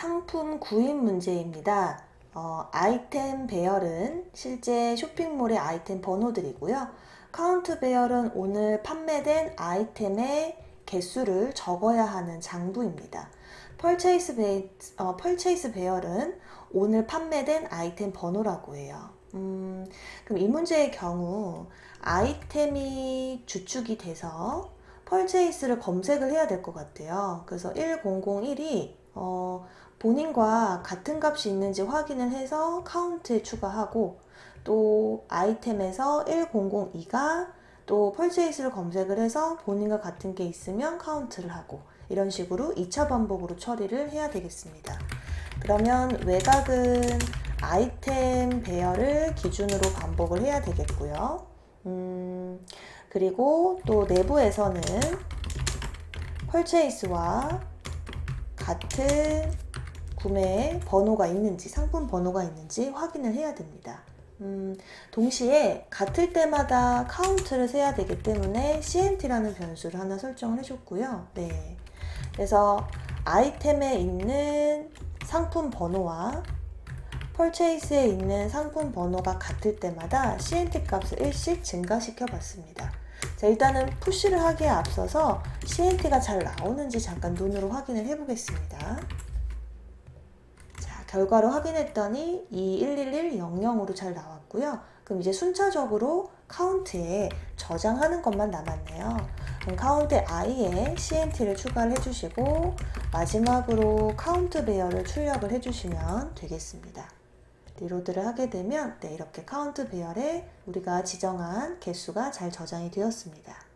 상품 구입 문제입니다. 어, 아이템 배열은 실제 쇼핑몰의 아이템 번호들이고요. 카운트 배열은 오늘 판매된 아이템의 개수를 적어야 하는 장부입니다. 펄체이스 배, 어, 펄체이스 배열은 오늘 판매된 아이템 번호라고 해요. 음, 그럼 이 문제의 경우 아이템이 주축이 돼서 펄체이스를 검색을 해야 될 것 같아요. 그래서 1001이 어, 본인과 같은 값이 있는지 확인을 해서 카운트에 추가하고 또 아이템에서 1002가 또 펄체이스를 검색을 해서 본인과 같은 게 있으면 카운트를 하고 이런 식으로 2차 반복으로 처리를 해야 되겠습니다. 그러면 외곽은 아이템 배열을 기준으로 반복을 해야 되겠고요. 음, 그리고 또 내부에서는 펄체이스와 같은 구매 번호가 있는지, 상품 번호가 있는지 확인을 해야 됩니다. 음, 동시에 같을 때마다 카운트를 세야 되기 때문에 CNT라는 변수를 하나 설정을 해줬고요. 네. 그래서 아이템에 있는 상품 번호와 펄체이스에 있는 상품 번호가 같을 때마다 CNT 값을 1씩 증가시켜 봤습니다. 자, 일단은 푸시를 하기에 앞서서 CNT가 잘 나오는지 잠깐 눈으로 확인을 해 보겠습니다. 자, 결과로 확인했더니 211100으로 잘 나왔고요. 그럼 이제 순차적으로 카운트에 저장하는 것만 남았네요. 그럼 카운트 i에 CNT를 추가를 해주시고 마지막으로 카운트 배열을 출력을 해주시면 되겠습니다. 리로드를 하게 되면 네, 이렇게 카운트 배열에 우리가 지정한 개수가 잘 저장이 되었습니다.